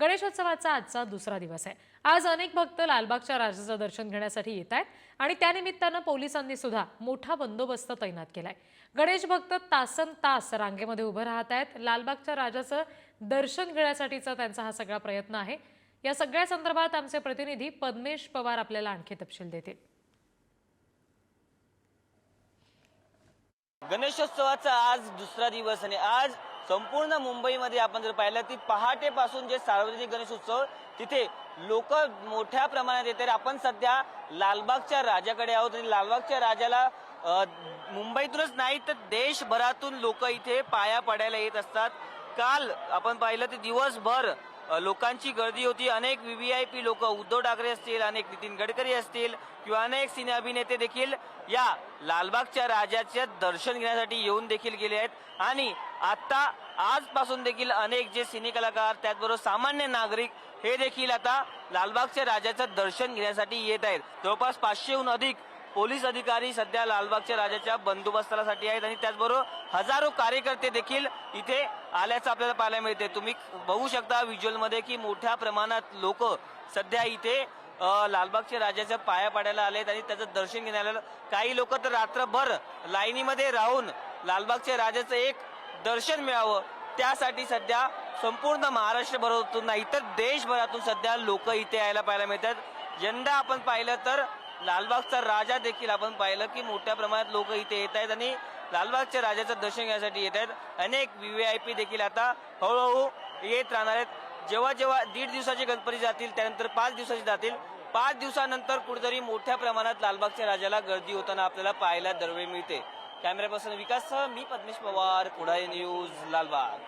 गणेशोत्सवाचा आजचा दुसरा दिवस आहे. आज अनेक भक्त लालबागच्या राजाचं दर्शन घेण्यासाठी येत आहेत आणि त्यानिमित्तानं पोलिसांनी सुद्धा मोठा बंदोबस्त तैनात केलाय. गणेश भक्त तासन तास रांगेमध्ये उभं राहत आहेत. लालबागच्या राजाचं दर्शन घेण्यासाठीचा त्यांचा हा सगळा प्रयत्न आहे. या सगळ्या संदर्भात आमचे प्रतिनिधी पद्मेश पवार आपल्याला आणखी तपशील देतील. गणेशोत्सवाचा आज दुसरा दिवस आणि आज संपूर्ण मुंबईमध्ये आपण जर पाहिलं ती पहाटेपासून जे सार्वजनिक गणेशोत्सव तिथे लोक मोठ्या प्रमाणात येतात आपण सध्या लालबागच्या राजाकडे आहोत आणि लालबागच्या राजाला मुंबईतूनच नाही तर देशभरातून लोक इथे पाया पडायला येत असतात. काल आपण पाहिलं ते दिवसभर लोकांची गर्दी होती. अनेक व्हीव्हीआयपी लोक उद्धव ठाकरे असतील अनेक नितीन गडकरी असतील किंवा अनेक सिने अभिनेते देखील या लालबागच्या राजाचे दर्शन घेण्यासाठी येऊन देखील गेले आहेत. आणि आता आजपासून देखील अनेक जे सिने कलाकार त्याचबरोबर सामान्य नागरिक हे देखील आता लालबागच्या राजाचं दर्शन घेण्यासाठी येत आहेत. जवळपास पाचशेहून अधिक पोलीस अधिकारी सध्या लालबागच्या राजाच्या बंदोबस्तासाठी आहेत आणि त्याचबरोबर हजारो कार्यकर्ते देखील इथे आल्याचं आपल्याला पाहायला मिळते तुम्ही बघू शकता व्हिज्युअलमध्ये की मोठ्या प्रमाणात लोक सध्या इथे लालबागच्या राजाच्या पाया पाडायला आलेत आणि त्याचं दर्शन घेण्याला काही लोक तर रात्रभर लाईनीमध्ये राहून लालबागच्या राजाचं एक दर्शन मिळावं त्यासाठी सध्या संपूर्ण महाराष्ट्रभरातून नाही तर देशभरातून सध्या लोक इथे यायला पाहायला मिळतात. यंदा आपण पाहिलं तर लालबागचा राजा देखील आपण पाहिलं की मोठ्या प्रमाणात लोक इथे येत आहेत आणि लालबागच्या राजाचं दर्शन घेण्यासाठी येत आहेत. अनेक वी व्ही आय पी देखील आता हळूहळू येत राहणार आहेत. जेव्हा जेव्हा दीड दिवसाचे गणपती जातील त्यानंतर पाच दिवसाचे जातील. पाच दिवसानंतर कुठेतरी मोठ्या प्रमाणात लालबागच्या राजाला गर्दी होताना आपल्याला पाहायला दरवेळी मिळते. कॅमेऱ्यापासून विकाससह मी पद्मेश पवार कुडाळे न्यूज लालबाग.